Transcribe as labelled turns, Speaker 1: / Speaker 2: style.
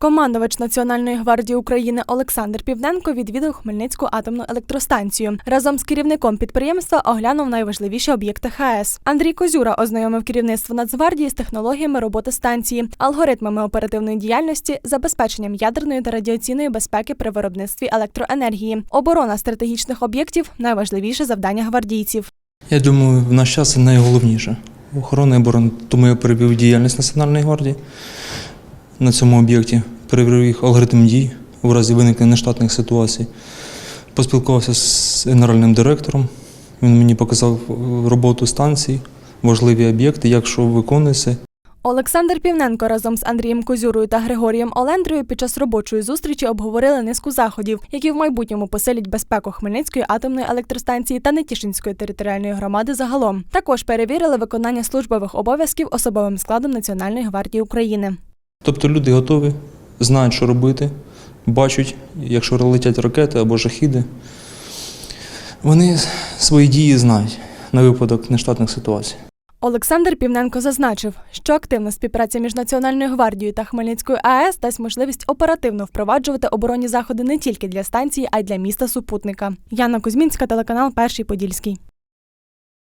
Speaker 1: Командувач Національної гвардії України Олександр Півненко відвідав Хмельницьку атомну електростанцію. Разом з керівником підприємства оглянув найважливіші об'єкти ХАЕС. Андрій Козюра ознайомив керівництво Нацгвардії з технологіями роботи станції, алгоритмами оперативної діяльності, забезпеченням ядерної та радіаційної безпеки при виробництві електроенергії. Оборона стратегічних об'єктів найважливіше завдання гвардійців.
Speaker 2: Я думаю, в наш час найголовніше. Охорона і оборона. Тому я перевів діяльність Національної гвардії на цьому об'єкті, перевірив їх алгоритм дій у разі виникнення нештатних ситуацій. Поспілкувався з генеральним директором. Він мені показав е, роботу станції, важливі об'єкти, як що виконується.
Speaker 1: Олександр Півненко разом з Андрієм Козюрою та Григорієм Олендрою під час робочої зустрічі обговорили низку заходів, які в майбутньому посилять безпеку Хмельницької атомної електростанції та Нетішинської територіальної громади загалом. Також перевірили виконання службових обов'язків особовим складом Національної гвардії України.
Speaker 2: Тобто люди готові, знають, що робити, бачать, якщо летять ракети або жахіди. Вони свої дії знають на випадок нештатних ситуацій.
Speaker 1: Олександр Півненко зазначив, що активна співпраця між Національною гвардією та Хмельницькою АЕС дасть можливість оперативно впроваджувати оборонні заходи не тільки для станції, а й для міста супутника. Яна Кузьмінська, телеканал Перший Подільський.